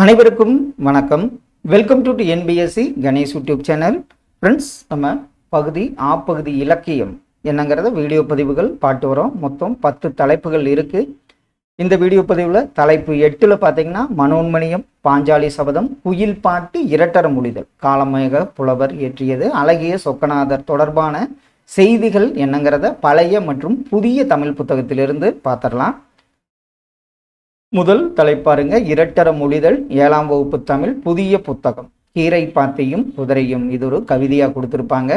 அனைவருக்கும் வணக்கம். Welcome to NPSC Ganesh YouTube channel friends நம்ம பகுதி ஆ பகுதி இலக்கியம் என்னங்கிறத வீடியோ பதிவுகள் பாட்டு வரோம். மொத்தம் பத்து தலைப்புகள் இருக்கு. இந்த வீடியோ பதிவில் தலைப்பு எட்டில் பார்த்தீங்கன்னா மனோன்மணியம் பாஞ்சாலி சபதம் குயில் பாட்டு இரட்டர மொழிதல் காலமேக புலவர் இயற்றியது அழகிய சொக்கநாதர் தொடர்பான செய்திகள் என்னங்கிறத பழைய மற்றும் புதிய தமிழ் புத்தகத்திலிருந்து பார்த்துடலாம். முதல் தலைப்பாருங்க இரட்டர மொழிதல் ஏழாம் வகுப்பு தமிழ் புதிய புத்தகம். கீரை பாத்தையும் குதிரையும் இது ஒரு கவிதையா கொடுத்துருப்பாங்க.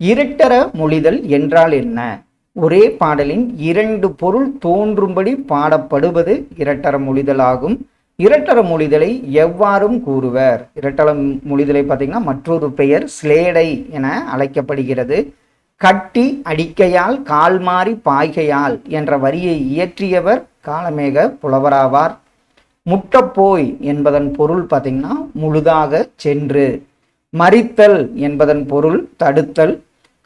இரட்டர மொழிதல் என்றால் என்ன? ஒரே பாடலின் இரண்டு பொருள் தோன்றும்படி பாடப்படுவது இரட்டர மொழிதல் ஆகும். இரட்டர மொழிதலை எவ்வாறும் கூறுவர்? இரட்டர மொழிதலை பார்த்தீங்கன்னா மற்றொரு பெயர் ஸ்லேடை என அழைக்கப்படுகிறது. கட்டி அடிக்கையால் கால் மாறி பாய்கையால் என்ற வரியை இயற்றியவர் காலமேக புலவராவார். முட்டப்போய் என்பதன் பொருள் பார்த்தீங்கன்னா முழுதாக சென்று. மறித்தல் என்பதன் பொருள் தடுத்தல்.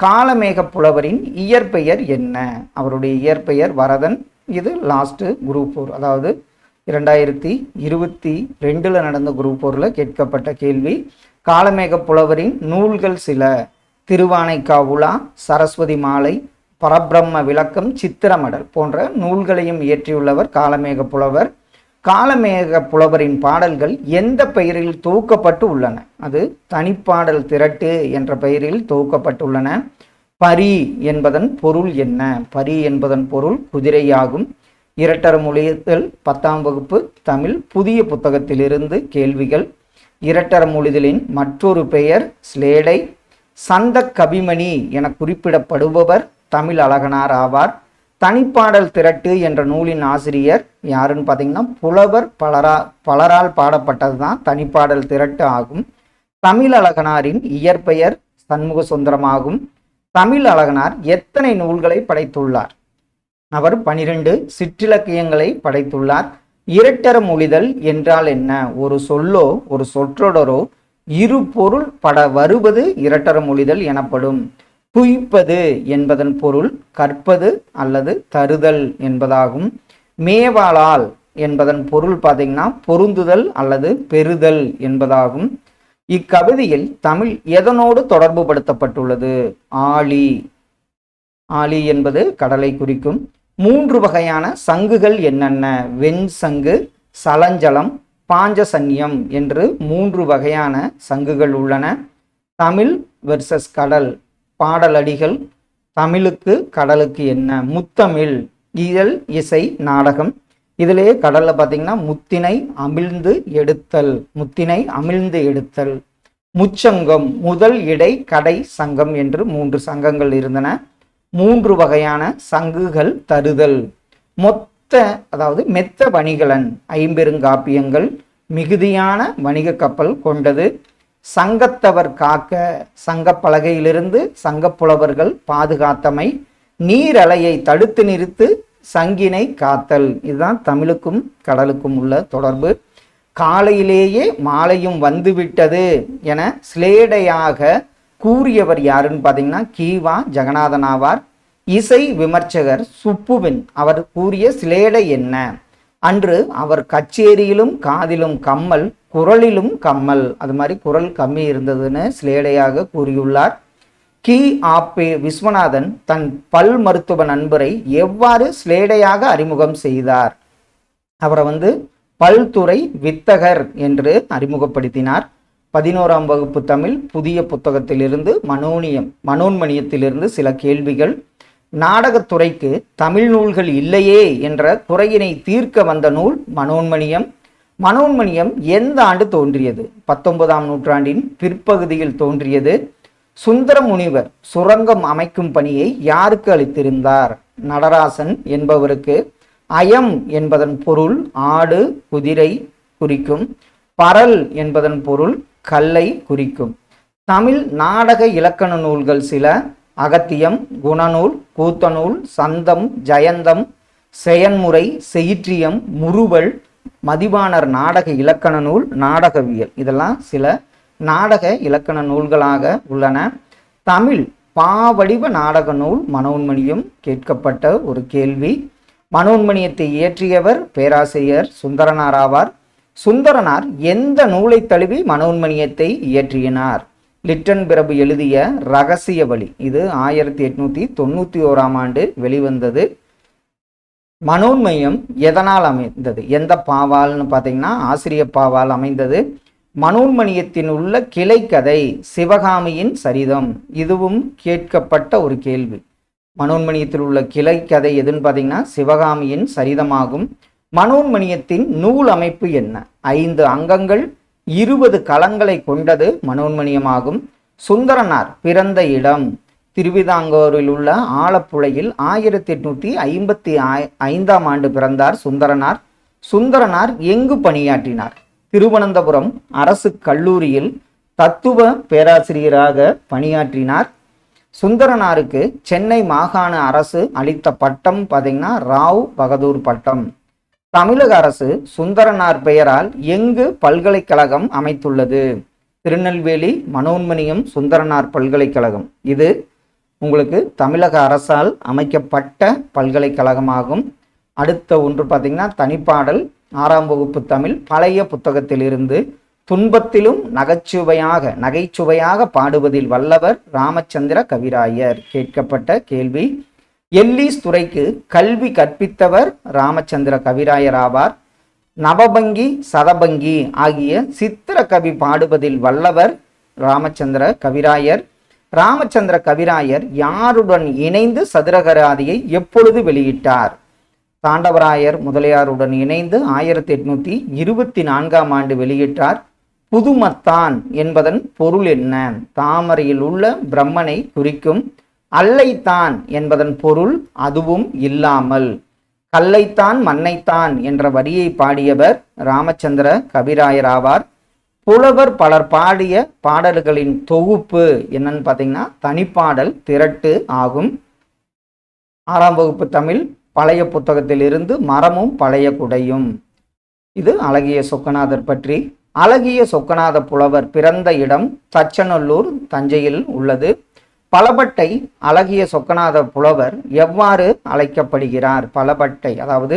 காலமேக புலவரின் இயற்பெயர் என்ன? அவருடைய இயற்பெயர் வரதன். இது லாஸ்ட்டு குரூப் ஃபோர் அதாவது இரண்டாயிரத்தி இருபத்தி ரெண்டில் நடந்த குரூப் ஃபோரில் கேட்கப்பட்ட கேள்வி காலமேக புலவரின் நூல்கள் சில. திருவானைக்காவுலா சரஸ்வதி மாலை பரபிரம்ம விளக்கம் சித்திரமடல் போன்ற நூல்களையும் இயற்றியுள்ளவர் காலமேக புலவர். காலமேக புலவரின் பாடல்கள் எந்த பெயரில் தொகுக்கப்பட்டு உள்ளன? அது தனிப்பாடல் திரட்டு என்ற பெயரில் தொகுக்கப்பட்டுள்ளன. பரி என்பதன் பொருள் என்ன? பரி என்பதன் பொருள் குதிரையாகும். இரட்டர மொழிதல் பத்தாம் வகுப்பு தமிழ் புதிய புத்தகத்திலிருந்து கேள்விகள். இரட்டர மொழிதலின் மற்றொரு பெயர் ஸ்லேடை. சந்த கபிமணி என குறிப்பிடப்படுபவர் தமிழ் அழகனார் ஆவார். தனிப்பாடல் திரட்டு என்ற நூலின் ஆசிரியர் யாருன்னு பார்த்தீங்கன்னா புலவர் பலரா பலரால் பாடப்பட்டது தான் தனிப்பாடல் திரட்டு ஆகும். தமிழ் அழகனாரின் இயற்பெயர் சண்முக சுந்தரமாகும் தமிழ் அழகனார் எத்தனை நூல்களை படைத்துள்ளார்? அவர் பனிரெண்டு சிற்றிலக்கியங்களை படைத்துள்ளார். இரட்டர மொழிதல் என்றால் என்ன? ஒரு சொல்லோ ஒரு சொற்றொடரோ இரு பொருள் பட வருவது இரட்டர மொழிதல் எனப்படும். குய்ப்பது என்பதன் பொருள் கற்பது அல்லது தருதல் என்பதாகும். மேவாளால் என்பதன் பொருள் பார்த்தீங்கன்னா பொருந்துதல் அல்லது பெறுதல் என்பதாகும். இக்கவிதையில் தமிழ் எதனோடு தொடர்பு படுத்தப்பட்டுள்ளது ஆழி. ஆழி என்பது கடலை குறிக்கும். மூன்று வகையான சங்குகள் என்னென்ன? வெண் சங்கு சலஞ்சலம் பாஞ்சசன்யம் என்று மூன்று வகையான சங்குகள் உள்ளன. தமிழ் வெர்சஸ் கடல் பாடலடிகள். தமிழுக்கு கடலுக்கு என்ன? முத்தமிழ் இயல் இசை நாடகம். இதிலேயே கடலில் பார்த்தீங்கன்னா முத்தினை அமிழ்ந்து எடுத்தல் முத்தினை அமிழ்ந்து எடுத்தல். முச்சங்கம் முதல் இடை கடை சங்கம் என்று மூன்று சங்கங்கள் இருந்தன. மூன்று வகையான சங்குகள் தருதல். மொத்த மெத்த அதாவது மெத்த வணிகலன் ஐம்பெருங்காப்பியங்கள் மிகுதியான வணிக கப்பல் கொண்டது. சங்கத்தவர் காக்க சங்கப்பலகையிலிருந்து சங்கப்புலவர்கள் பாதுகாத்தமை. நீரலையை தடுத்து நிறுத்து சங்கினை காத்தல். இதுதான் தமிழுக்கும் கடலுக்கும் உள்ள தொடர்பு. காலையிலேயே மாலையும் வந்துவிட்டது என ஸ்லேடையாக கூறியவர் யாருன்னு பார்த்தீங்கன்னா கீவா ஜெகநாதன் ஆவார். இசை விமர்சகர் சுப்புவின் அவர் கூறிய சிலேடை என்ன? அன்று அவர் கச்சேரியிலும் காதிலும் கம்மல் குரலிலும் கம்மல். அது மாதிரி குரல் கம்மி இருந்ததுன்னு சிலேடையாக கூறியுள்ளார். கி. ஆப்பே விஸ்வநாதன் தன் பல் மருத்துவ நண்பரை எவ்வாறு ஸ்லேடையாக அறிமுகம் செய்தார்? அவரை வந்து பல்துறை வித்தகர் என்று அறிமுகப்படுத்தினார். பதினோராம் வகுப்பு தமிழ் புதிய புத்தகத்திலிருந்து மனோனியம் மனோன்மணியத்திலிருந்து சில கேள்விகள் நாடகத்துறைக்கு தமிழ் நூல்கள் இல்லையே என்ற குறையினை தீர்க்க வந்த நூல் மனோன்மணியம். மனோன்மணியம் எந்த ஆண்டு தோன்றியது? பத்தொன்பதாம் நூற்றாண்டின் பிற்பகுதியில் தோன்றியது. சுந்தர முனிவர் சுரங்கம் அமைக்கும் பணியை யாருக்கு அளித்திருந்தார்? நடராசன் என்பவருக்கு. அயம் என்பதன் பொருள் ஆடு குதிரை குறிக்கும். பரல் என்பதன் பொருள் கல்லை குறிக்கும். தமிழ் நாடக இலக்கண நூல்கள் சில. அகத்தியம் குணநூல் கூத்தநூல் சந்தம் ஜயந்தம் செயன்முறை செயிற்றியம் முறுவல் மதிவாணர் நாடக இலக்கண நூல் நாடகவியல். இதெல்லாம் சில நாடக இலக்கண நூல்களாக உள்ளன. தமிழ் பாவடிவ நாடக நூல் மனோன்மணியும் கேட்கப்பட்ட ஒரு கேள்வி. மனோன்மணியத்தை இயற்றியவர் பேராசிரியர் சுந்தரனார் ஆவார். சுந்தரனார் எந்த நூலை தழுவி மனோன்மணியத்தை இயற்றினார்? லிட்டன் பிரபு எழுதிய ரகசிய வழி. இது ஆயிரத்தி எட்நூத்தி தொண்ணூத்தி ஓராம் ஆண்டு வெளிவந்தது. மனோன்மயம் எதனால் அமைந்தது? எந்த பாவால்னு பார்த்தீங்கன்னா ஆசிரிய பாவால் அமைந்தது. மனோன்மணியத்தின் உள்ள கிளைக்கதை சிவகாமியின் சரிதம். இதுவும் கேட்கப்பட்ட ஒரு கேள்வி. மனோன்மணியத்தில் உள்ள கிளைக்கதை எதுன்னு பார்த்தீங்கன்னா சிவகாமியின் சரிதமாகும். மனோன்மணியத்தின் நூல் அமைப்பு என்ன? ஐந்து அங்கங்கள் இருபது களங்களை கொண்டது மனோன்மணியமாகும். சுந்தரனார் பிறந்த இடம் திருவிதாங்கூரில் உள்ள ஆலப்புழையில் ஆயிரத்தி எட்நூத்தி ஐம்பத்தி ஐந்தாம் ஆண்டு பிறந்தார் சுந்தரனார். சுந்தரனார் எங்கு பணியாற்றினார்? திருவனந்தபுரம் அரசு கல்லூரியில் தத்துவ பேராசிரியராக பணியாற்றினார். சுந்தரனாருக்கு சென்னை மாகாண அரசு அளித்த பட்டம் பார்த்தீங்கன்னா ராவ் பகதூர் பட்டம். தமிழக அரசு சுந்தரனார் பெயரால் எங்கு பல்கலைக்கழகம் அமைத்துள்ளது? திருநெல்வேலி மனோன்மணியம் சுந்தரனார் பல்கலைக்கழகம். இது உங்களுக்கு தமிழக அரசால் அமைக்கப்பட்ட பல்கலைக்கழகமாகும். அடுத்த ஒன்று பார்த்தீங்கன்னா தனிப்பாடல் ஆறாம் வகுப்பு தமிழ் பழைய புத்தகத்திலிருந்து துன்பத்திலும் நகைச்சுவையாக நகைச்சுவையாக பாடுவதில் வல்லவர் ராமச்சந்திர கவிராயர். கேட்கப்பட்ட கேள்வி எல்லீஸ் துறைக்கு கல்வி கற்பித்தவர் ராமச்சந்திர கவிராயர் ஆவார் நவபங்கி சதபங்கி ஆகிய சித்திர கவி பாடுவதில் வல்லவர் ராமச்சந்திர கவிராயர். ராமச்சந்திர கவிராயர் யாருடன் இணைந்து சதுரகராதியை எப்பொழுது வெளியிட்டார்? தாண்டவராயர் முதலியாருடன் இணைந்து ஆயிரத்தி எட்நூத்தி இருபத்தி நான்காம் ஆண்டு வெளியிட்டார். புதுமத்தான் என்பதன் பொருள் என்ன? தாமரையில் உள்ள பிரம்மனை குறிக்கும் அல்லைத்தான் என்பதன் பொருள் அதுவும் இல்லாமல். கல்லைத்தான் மண்ணைத்தான் என்ற வரியை பாடியவர் ராமச்சந்திர கவிராயர் ஆவார் புலவர் பலர் பாடிய பாடல்களின் தொகுப்பு என்னன்னு பார்த்தீங்கன்னா தனிப்பாடல் திரட்டு ஆகும். ஆறாம் வகுப்பு தமிழ் பழைய புத்தகத்திலிருந்து மரமும் பழைய குடையும். இது அழகிய சொக்கநாதர் பற்றி. அழகிய சொக்கநாத புலவர் பிறந்த இடம் தச்சநல்லூர் தஞ்சையில் உள்ளது. பலபட்டை அழகிய சொக்கநாத புலவர் எவ்வாறு அழைக்கப்படுகிறார்? பலபட்டை அதாவது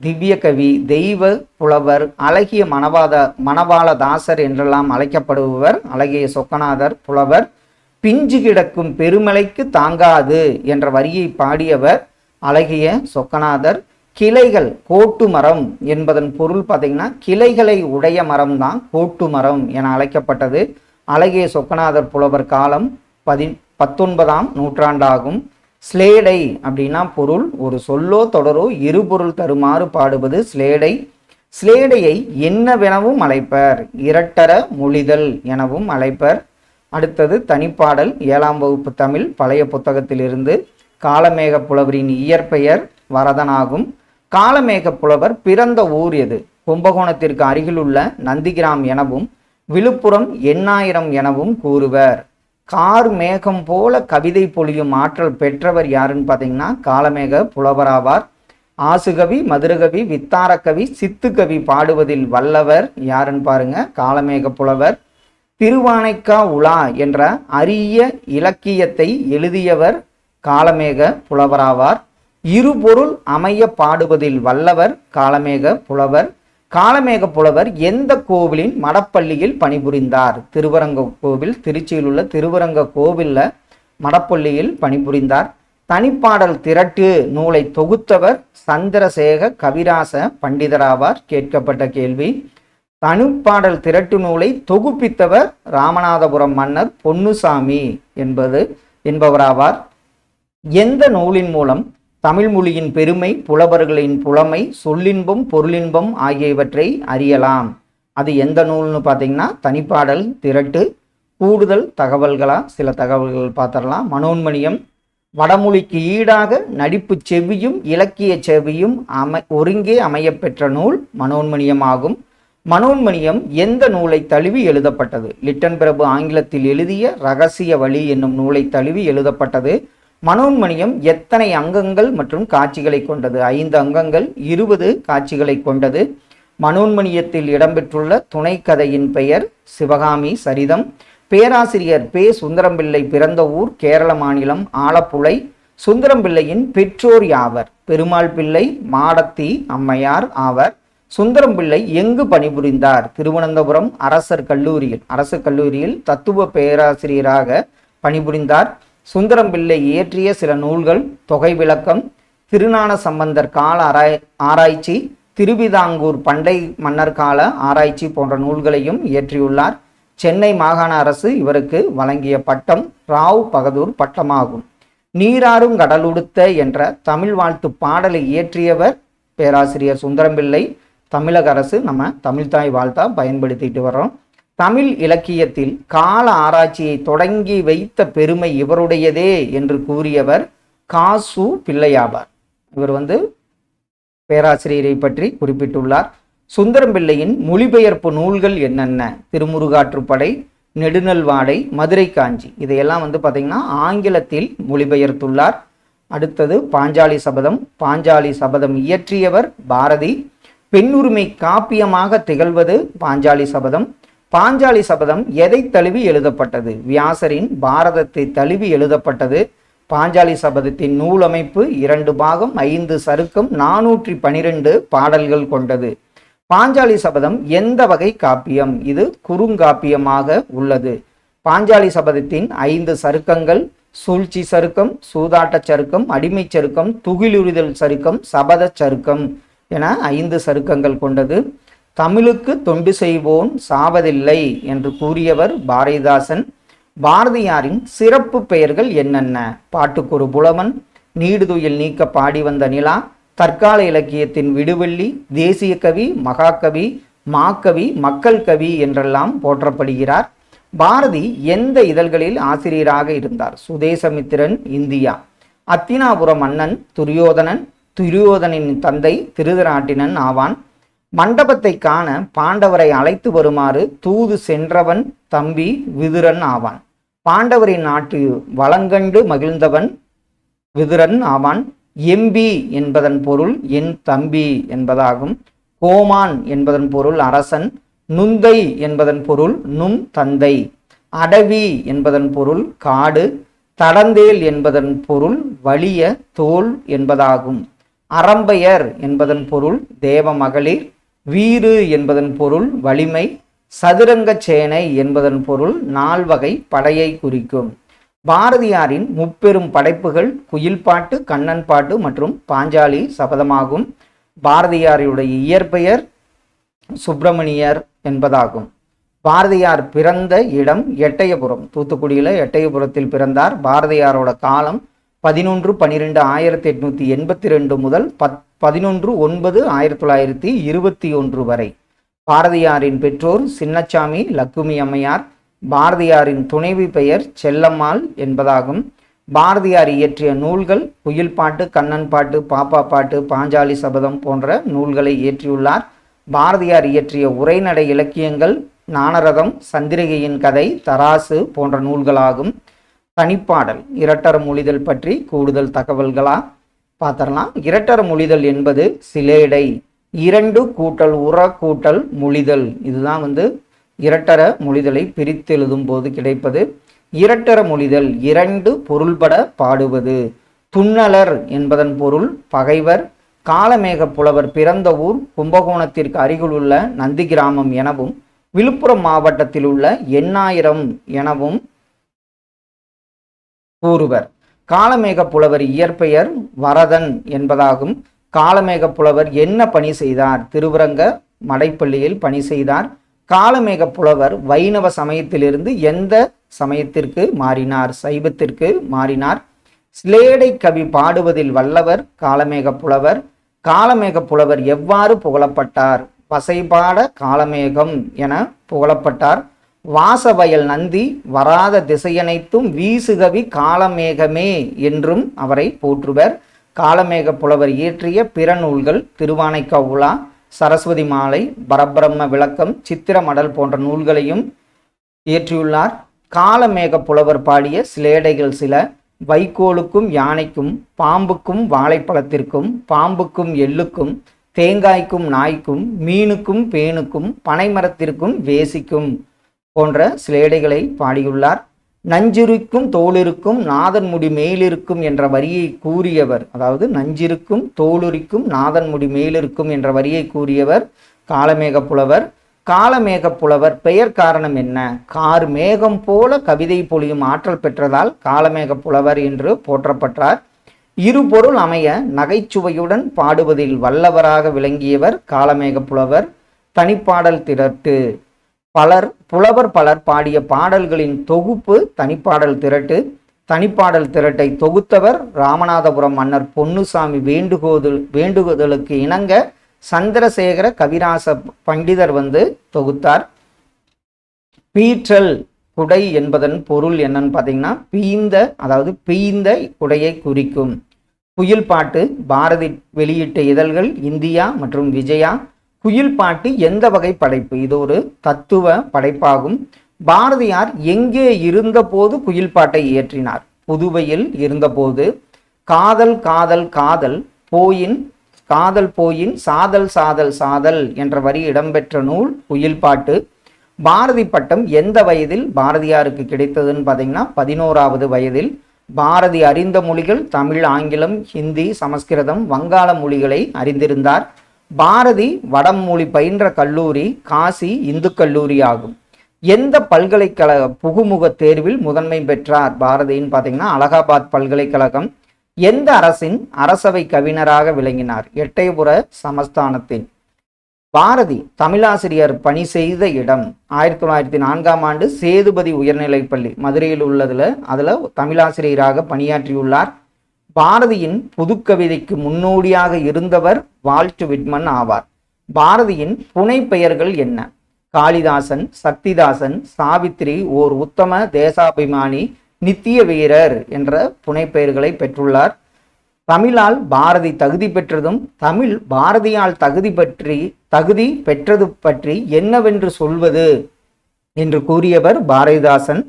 திவ்ய கவி தெய்வ புலவர் அழகிய மணவாத மணவாளதாசர் என்றெல்லாம் அழைக்கப்படுபவர் அழகிய சொக்கநாதர் புலவர் பிஞ்சு கிடக்கும் பெருமலைக்கு தாங்காது என்ற வரியை பாடியவர் அழகிய சொக்கநாதர். கிளைகள் கோட்டு மரம் என்பதன் பொருள் பார்த்தீங்கன்னா கிளைகளை உடைய மரம் தான் கோட்டு மரம் என அழைக்கப்பட்டது. அழகிய சொக்கநாதர் புலவர் காலம் பதி பத்தொன்பதாம் நூற்றாண்டாகும். ஸ்லேடை அப்படின்னா பொருள் ஒரு சொல்லோ தொடரோ இருபொருள் தருமாறு பாடுவது ஸ்லேடை ஸ்லேடையை என்னவெனவும் அழைப்பர் இரட்டர மொழிதல் எனவும் அழைப்பர். அடுத்தது தனிப்பாடல் ஏழாம் வகுப்பு தமிழ் பழைய புத்தகத்திலிருந்து காலமேக புலவரின் இயற்பெயர் வரதனாகும். காலமேக புலவர் பிறந்த ஊர் எது? கும்பகோணத்திற்கு அருகிலுள்ள நந்திகிராம் எனவும் விழுப்புரம் எண்ணாயிரம் எனவும் கூறுவர். கார் மேகம் போல கவிதை பொழியும் ஆற்றல் பெற்றவர் யாருன்னு பார்த்தீங்கன்னா காலமேக புலவராவார். ஆசுகவி மதுரகவி வித்தாரக்கவி சித்துக்கவி பாடுவதில் வல்லவர் யாருன்னு பாருங்க காலமேக புலவர். திருவானைக்கா உலா என்ற அரிய இலக்கியத்தை எழுதியவர் காலமேக புலவராவார். இருபொருள் அமைய பாடுவதில் வல்லவர் காலமேக புலவர். காலமேக புலவர் எந்த கோவிலின் மடப்பள்ளியில் பணிபுரிந்தார்? திருவரங்க கோவில் திருச்சியில் உள்ள திருவரங்க கோவிலில் மடப்பள்ளியில் பணிபுரிந்தார். தனிப்பாடல் திரட்டு நூலை தொகுத்தவர் சந்திரசேக கவிராச பண்டிதராவார் கேட்கப்பட்ட கேள்வி. தனிப்பாடல் திரட்டு நூலை தொகுப்பித்தவர் ராமநாதபுரம் மன்னர் பொன்னுசாமி என்பது என்பவராவார். எந்த நூலின் மூலம் தமிழ் மொழியின் பெருமை புலவர்களின் புலமை சொல்லின்பம் பொருளின்பம் ஆகியவற்றை அறியலாம். அது எந்த நூல்னு பார்த்தீங்கன்னா தனிப்பாடல் திரட்டு கூடுதல் தகவல்களா? சில தகவல்கள் பார்த்துடலாம். மனோன்மணியம் வடமொழிக்கு ஈடாக நடிப்பு செவியும் இலக்கிய செவியும் அமை ஒருங்கே அமையப்பெற்ற நூல் மனோன்மணியமாகும். மனோன்மணியம் எந்த நூலை தழுவி எழுதப்பட்டது? லிட்டன் பிரபு ஆங்கிலத்தில் எழுதிய ரகசிய வழி என்னும் நூலை தழுவி எழுதப்பட்டது. மனோன்மணியம் எத்தனை அங்கங்கள் மற்றும் காட்சிகளை கொண்டது? ஐந்து அங்கங்கள் இருபது காட்சிகளை கொண்டது. மனோன்மணியத்தில் இடம்பெற்றுள்ள துணைக்கதையின் பெயர் சிவகாமி சரிதம். பேராசிரியர் பே சுந்தரம்பிள்ளை பிறந்த ஊர் கேரள மாநிலம் ஆலப்புழை. சுந்தரம்பிள்ளையின் பெற்றோர் யாவர்? பெருமாள் பிள்ளை மாடத்தி அம்மையார் ஆவர். சுந்தரம்பிள்ளை எங்கு பணிபுரிந்தார்? திருவனந்தபுரம் அரசர் கல்லூரியில். அரசு கல்லூரியில் தத்துவ பேராசிரியராக பணிபுரிந்தார். சுந்தரம் பிள்ளை இயற்றிய சில நூல்கள் தொகை விளக்கம் திருஞான சம்பந்தர் கால ஆராய் ஆராய்ச்சி திருவிதாங்கூர் பண்டை மன்னர் கால ஆராய்ச்சி போன்ற நூல்களையும் இயற்றியுள்ளார். சென்னை மாகாண அரசு இவருக்கு வழங்கிய பட்டம் ராவ் பகதூர் பட்டமாகும். நீராறும் கடலுடுத்த என்ற தமிழ் வாழ்த்து பாடலை இயற்றியவர் பேராசிரியர் சுந்தரம்பிள்ளை. தமிழக அரசு நம்ம தமிழ்தாய் வாழ்த்தா பயன்படுத்திட்டு வர்றோம். தமிழ் இலக்கியத்தில் கால ஆராய்ச்சியை தொடங்கி வைத்த பெருமை இவருடையதே என்று கூறியவர் காசு பிள்ளையாவார். இவர் வந்து பேராசிரியரை பற்றி குறிப்பிட்டுள்ளார். சுந்தரம் பிள்ளையின் மொழிபெயர்ப்பு நூல்கள் என்னென்ன? திருமுருகாற்றுப்படை நெடுநல்வாடை மதுரை காஞ்சி இதையெல்லாம் வந்து பார்த்தீங்கன்னா ஆங்கிலத்தில் மொழிபெயர்த்துள்ளார். அடுத்தது பாஞ்சாலி சபதம் பாஞ்சாலி சபதம் இயற்றியவர் பாரதி. பெண்ணுரிமை காப்பியமாக திகழ்வது பாஞ்சாலி சபதம். பாஞ்சாலி சபதம் எதை தழுவி எழுதப்பட்டது? வியாசரின் பாரதத்தை தழுவி எழுதப்பட்டது. பாஞ்சாலி சபதத்தின் நூலமைப்பு இரண்டு பாகம் ஐந்து சருக்கம் நானூற்றி பனிரெண்டு பாடல்கள் கொண்டது. பாஞ்சாலி சபதம் எந்த வகை காப்பியம்? இது குறுங்காப்பியமாக உள்ளது. பாஞ்சாலி சபதத்தின் ஐந்து சருக்கங்கள் சூழ்ச்சி சருக்கம் சூதாட்டச் சருக்கம் அடிமைச் சருக்கம் துகிலுரிதல் சருக்கம் சபத சருக்கம் என ஐந்து சருக்கங்கள் கொண்டது. தமிழுக்கு தொண்டு செய்வோன் சாவதில்லை என்று கூறியவர் பாரதிதாசன். பாரதியாரின் சிறப்பு பெயர்கள் என்னென்ன? பாட்டுக்கொரு புலவன் நீடுதுயில் நீக்க பாடி வந்த நிலா தற்கால இலக்கியத்தின் விடுவெள்ளி தேசிய கவி மகாகவி மாக்கவி மக்கள் கவி என்றெல்லாம் போற்றப்படுகிறார். பாரதி எந்த இதழ்களில் ஆசிரியராக இருந்தார்? சுதேசமித்திரன் இந்தியா. அத்தினாபுரம் மன்னன் துரியோதனன் துரியோதனின் தந்தை திருதராட்டினன் ஆவான். மண்டபத்தை காண பாண்டவரை அழைத்து வருமாறு தூது சென்றவன் தம்பி விதுரன் ஆவான். பாண்டவரின் நாட்டு வளங்கண்டு மகிழ்ந்தவன் விதுரன் ஆவான். எம்பி என்பதன் பொருள் என் தம்பி என்பதாகும். கோமான் என்பதன் பொருள் அரசன். நுந்தை என்பதன் பொருள் நும் தந்தை. அடவி என்பதன் பொருள் காடு. தடந்தேல் என்பதன் பொருள் வலிய தோல் என்பதாகும். அறம்பெயர் என்பதன் பொருள் தேவ மகளிர். வீறு என்பதன் பொருள் வலிமை சதுரங்க சேனை என்பதன் பொருள் நால்வகை படையை குறிக்கும். பாரதியாரின் முப்பெரும் படைப்புகள் குயில்பாட்டு கண்ணன் பாட்டு மற்றும் பாஞ்சாலி சபதமாகும். பாரதியாருடைய இயற்பெயர் சுப்பிரமணியர் என்பதாகும். பாரதியார் பிறந்த இடம் எட்டயபுரம். தூத்துக்குடியில் எட்டயபுரத்தில் பிறந்தார். பாரதியாரோட காலம் பதினொன்று பன்னிரெண்டு ஆயிரத்தி எட்நூத்தி எண்பத்தி ரெண்டு முதல் பத் பதினொன்று ஒன்பது ஆயிரத்தி தொள்ளாயிரத்தி இருபத்தி ஒன்று வரை. பாரதியாரின் பெற்றோர் சின்னச்சாமி லக்குமி அம்மையார் பாரதியாரின் துணைவி பெயர் செல்லம்மாள் என்பதாகும். பாரதியார் இயற்றிய நூல்கள் குயில் பாட்டு கண்ணன் பாட்டு பாப்பா பாட்டு பாஞ்சாலி சபதம் போன்ற நூல்களை இயற்றியுள்ளார். பாரதியார் இயற்றிய உரைநடை இலக்கியங்கள் நாணரதம் சந்திரிகையின் கதை தராசு போன்ற நூல்களாகும். தனிப்பாடல் இரட்டர மொழிதல் பற்றி கூடுதல் தகவல்களா? பார்த்தரலாம் இரட்டர மொழிதல் என்பது சிலேடை இரண்டு கூட்டல் உற கூட்டல் மொழிதல். இதுதான் வந்து இரட்டர மொழிதலை பிரித்து எழுதும் போது கிடைப்பது. இரட்டர மொழிதல் இரண்டு பொருள்பட பாடுவது. துண்ணலர் என்பதன் பொருள் பகைவர். காலமேக புலவர் பிறந்த ஊர் கும்பகோணத்திற்கு அருகிலுள்ள நந்தி கிராமம் எனவும் விழுப்புரம் மாவட்டத்தில் உள்ள எண்ணாயிரம் எனவும் கூறுவர். காலமேக புலவர் இயற்பெயர் வரதன் என்பதாகும். காலமேக புலவர் என்ன பணி செய்தார்? திருவரங்க மடைப்பள்ளியில் பணி செய்தார். காலமேக புலவர் வைணவ சமயத்திலிருந்து எந்த சமயத்திற்கு மாறினார்? சைவத்திற்கு மாறினார். ஸ்லேடை கவி பாடுவதில் வல்லவர் காலமேக புலவர். காலமேக புலவர் எவ்வாறு புகழப்பட்டார்? பசைபாட காலமேகம் என புகழப்பட்டார். வாசவயல் நந்தி வராத திசையனைத்தும் வீசுகவி காலமேகமே என்றும் அவரை போற்றுவர். காலமேக புலவர் இயற்றிய பிற நூல்கள் திருவானைக்கவுளா சரஸ்வதி மாலை பரபிரம்ம விளக்கம் சித்திரமடல் போன்ற நூல்களையும் இயற்றியுள்ளார். காலமேக புலவர் பாடிய சிலேடைகள் சில வைக்கோலுக்கும் யானைக்கும் பாம்புக்கும் வாழைப்பழத்திற்கும் பாம்புக்கும் எள்ளுக்கும் தேங்காய்க்கும் நாய்க்கும் மீனுக்கும் பேனுக்கும் பனைமரத்திற்கும் வேசிக்கும். போன்ற சிலேடைகளை பாடியுள்ளார். நஞ்சிருக்கும் தோளிருக்கும் நாதன் முடி மேலிருக்கும் என்ற வரியை கூறியவர் அதாவது நஞ்சிருக்கும் தோளுரிக்கும் நாதன் முடி மேலிருக்கும் என்ற வரியை கூறியவர் காலமேக புலவர் காலமேக புலவர் பெயர் காரணம் என்ன? கார் மேகம் போல கவிதை பொழியும் ஆற்றல் பெற்றதால் காலமேக புலவர் என்று போற்றப்பட்டார். இருபொருள் அமைய நகைச்சுவையுடன் பாடுவதில் வல்லவராக விளங்கியவர் காலமேக புலவர் தனிப்பாடல் திரட்டு பலர் புலவர் பலர் பாடிய பாடல்களின் தொகுப்பு தனிப்பாடல் திரட்டு. தனிப்பாடல் திரட்டை தொகுத்தவர் ராமநாதபுரம் மன்னர் பொன்னுசாமி வேண்டுகோதல் வேண்டுகோதலுக்கு இணங்க சந்திரசேகர கவிராச பண்டிதர் வந்து தொகுத்தார். பீற்றல் குடை என்பதன் பொருள் என்னன்னு பார்த்தீங்கன்னா பீந்த அதாவது பீந்த குடையை குறிக்கும். புயல் பாட்டு பாரதி வெளியிட்ட இதழ்கள் இந்தியா மற்றும் விஜயா குயில் பாட்டு எந்த வகை படைப்பு? இது ஒரு தத்துவ படைப்பாகும். பாரதியார் எங்கே இருந்தபோது குயில் பாட்டை இயற்றினார்? புதுவையில் இருந்தபோது. காதல் காதல் காதல் போயின் காதல் போயின் சாதல் சாதல் சாதல் என்ற வரி இடம்பெற்ற நூல் குயில் பாட்டு. பாரதி பட்டம் எந்த வயதில் பாரதியாருக்கு கிடைத்ததுன்னு பார்த்தீங்கன்னா பதினோராவது வயதில். பாரதி அறிந்த மொழிகள் தமிழ் ஆங்கிலம் ஹிந்தி சமஸ்கிருதம் வங்காள மொழிகளை அறிந்திருந்தார். பாரதி வடமொழி பயின்ற கல்லூரி காசி இந்து கல்லூரி ஆகும். எந்த பல்கலைக்கழக புகுமுக தேர்வில் முதன்மை பெற்றார் பாரதின்னு பார்த்தீங்கன்னா அலகாபாத் பல்கலைக்கழகம். எந்த அரசின் அரசவை கவிஞராக விளங்கினார்? எட்டயபுர சமஸ்தானத்தின். பாரதி தமிழாசிரியர் பணி செய்த இடம் ஆயிரத்தி தொள்ளாயிரத்தி நான்காம் ஆண்டு சேதுபதி உயர்நிலைப்பள்ளி மதுரையில் உள்ளதில் அதில் தமிழாசிரியராக பணியாற்றியுள்ளார். பாரதியின் புதுக்கவிதைக்கு முன்னோடியாக இருந்தவர் வால்ட் விட்மன் ஆவார். பாரதியின் புனை பெயர்கள் என்ன? காளிதாசன் சக்திதாசன் சாவித்திரி ஓர் உத்தம தேசாபிமானி நித்திய வீரர் என்ற புனைப்பெயர்களை பெற்றுள்ளார். தமிழால் பாரதி தகுதி பெற்றதும் தமிழ் பாரதியால் தகுதி பற்றி தகுதி பெற்றது பற்றி என்னவென்று சொல்வது? என்று கூறியவர் பாரதிதாசன்.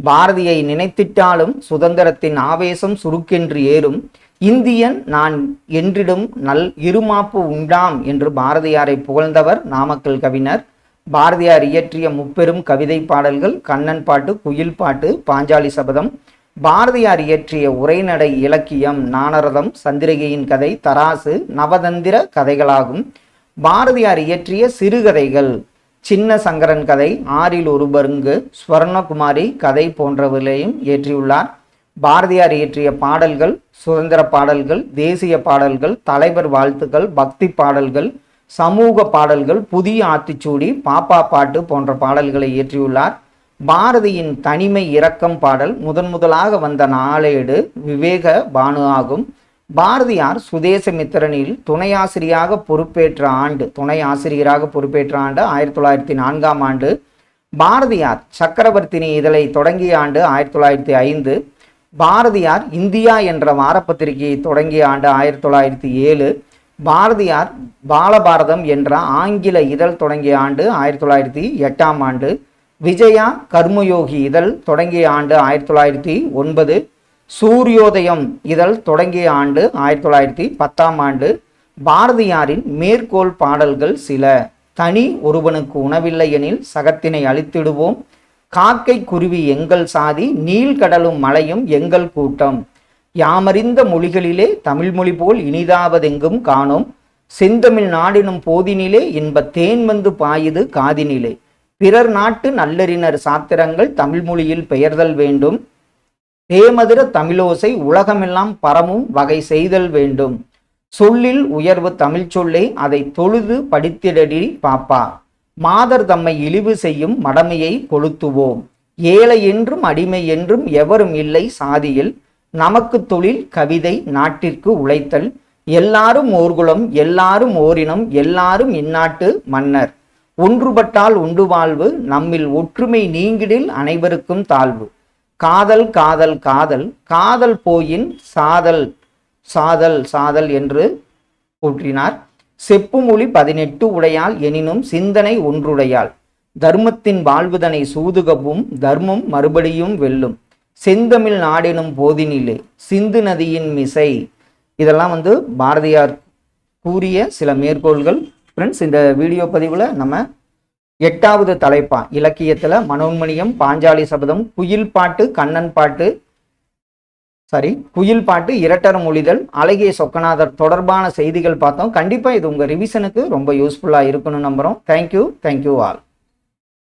பாரதியை நினைத்திட்டாலும் சுதந்திரத்தின் ஆவேசம் சுருக்கென்று ஏறும். இந்தியன் நான் என்றிடும் நல் இருமாப்பு உண்டாம் என்று பாரதியாரை புகழ்ந்தவர் நாமக்கல் கவிஞர். பாரதியார் இயற்றிய முப்பெரும் கவிதை பாடல்கள் கண்ணன் பாட்டு குயில் பாட்டு பாஞ்சாலி சபதம். பாரதியார் இயற்றிய உரைநடை இலக்கியம் நானரதம் சந்திரிகையின் கதை தராசு நவதந்திர கதைகளாகும். பாரதியார் இயற்றிய சிறுகதைகள் சின்ன சங்கரன் கதை ஆறில் ஒரு பருங்கு ஸ்வர்ணகுமாரி கதை போன்றவர்களையும் இயற்றியுள்ளார். பாரதியார் இயற்றிய பாடல்கள் சுதந்திர பாடல்கள் தேசிய பாடல்கள் தலைவர் வாழ்த்துக்கள் பக்தி பாடல்கள் சமூக பாடல்கள் புதிய ஆத்திச்சூடி பாப்பா பாட்டு போன்ற பாடல்களை இயற்றியுள்ளார். பாரதியின் தனிமை இரக்கம் பாடல் முதன் முதலாக வந்த நாளேடு விவேக பானு ஆகும். பாரதியார் சுதேசமித்திரனில் துணை ஆசிரியாக பொறுப்பேற்ற ஆண்டு துணை ஆசிரியராக பொறுப்பேற்ற ஆண்டு ஆயிரத்தி தொள்ளாயிரத்தி நான்காம் ஆண்டு பாரதியார் சக்கரவர்த்தினி இதழை தொடங்கிய ஆண்டு ஆயிரத்தி தொள்ளாயிரத்தி ஐந்து பாரதியார் இந்தியா என்ற வாரப்பத்திரிகையை தொடங்கிய ஆண்டு ஆயிரத்தி தொள்ளாயிரத்தி ஏழு பாரதியார் பாலபாரதம் என்ற ஆங்கில இதழ் தொடங்கிய ஆண்டு ஆயிரத்தி தொள்ளாயிரத்தி எட்டாம் ஆண்டு விஜயா கர்மயோகி இதழ் தொடங்கிய ஆண்டு ஆயிரத்தி தொள்ளாயிரத்தி ஒன்பது சூரியோதயம் இதழ் தொடங்கிய ஆண்டு ஆயிரத்தி தொள்ளாயிரத்தி பத்தாம் ஆண்டு பாரதியாரின் மேற்கோள் பாடல்கள் சில. தனி ஒருவனுக்கு உணவில்லை எனில் சகத்தினை அழித்திடுவோம். காக்கை குருவி எங்கள் சாதி நீள்கடலும் மலையும் எங்கள் கூட்டம். யாமறிந்த மொழிகளிலே தமிழ்மொழி போல் இனிதாவதெங்கும் காணோம். செந்தமிழ் நாடினும் போதினிலே இன்ப தேன் வந்து பாயுது காதினிலே. பிறர் நாட்டு நல்லறிஞர் சாத்திரங்கள் தமிழ்மொழியில் பெயர்தல் வேண்டும். தேமதுர தமிழோசை உலகமெல்லாம் பரமும் வகை செய்தல் வேண்டும். சொல்லில் உயர்வு தமிழ்ச் சொல்லே அதை தொழுது படித்திடடி பாப்பா. மாதர் தம்மை இழிவு செய்யும் மடமையை கொளுத்துவோம். ஏழை என்றும் அடிமை என்றும் எவரும் இல்லை சாதியில். நமக்கு தொழில் கவிதை நாட்டிற்கு உழைத்தல். எல்லாரும் ஓர்குலம் எல்லாரும் ஓரினம் எல்லாரும் இந்நாட்டு மன்னர். ஒன்றுபட்டால் உண்டு வாழ்வு நம்மில் ஒற்றுமை நீங்கிடில் அனைவருக்கும் தாழ்வு. காதல் காதல் காதல். காதல் போயின் சாதல் சாதல் சாதல் என்று கூற்றினார். செப்புமொழி பதினெட்டு உடையாள் எனினும் சிந்தனை ஒன்றுடையாள். தர்மத்தின் வாழ்வுதனை சூதுகவும் தர்மம் மறுபடியும் வெல்லும். செந்தமிழ் நாடெனும் போதினிலே சிந்து நதியின் மிசை. இதெல்லாம் வந்து பாரதியார் கூறிய சில மேற்கோள்கள். ஃப்ரெண்ட்ஸ் இந்த வீடியோ பதிவில் நம்ம எட்டாவது தலைப்பா. இலக்கியத்தில் மனோன்மணியம் பாஞ்சாலி சபதம் குயில் பாட்டு கண்ணன் பாட்டு சாரி குயில் பாட்டு இரட்டர மொழிதல் அழகிய சொக்கநாதர் தொடர்பான செய்திகள் பார்த்தோம். கண்டிப்பாக இது உங்கள் ரிவிஷனுக்கு ரொம்ப யூஸ்ஃபுல்லாக இருக்குன்னு நம்புகிறோம் தேங்க்யூ தேங்க்யூ ஆல்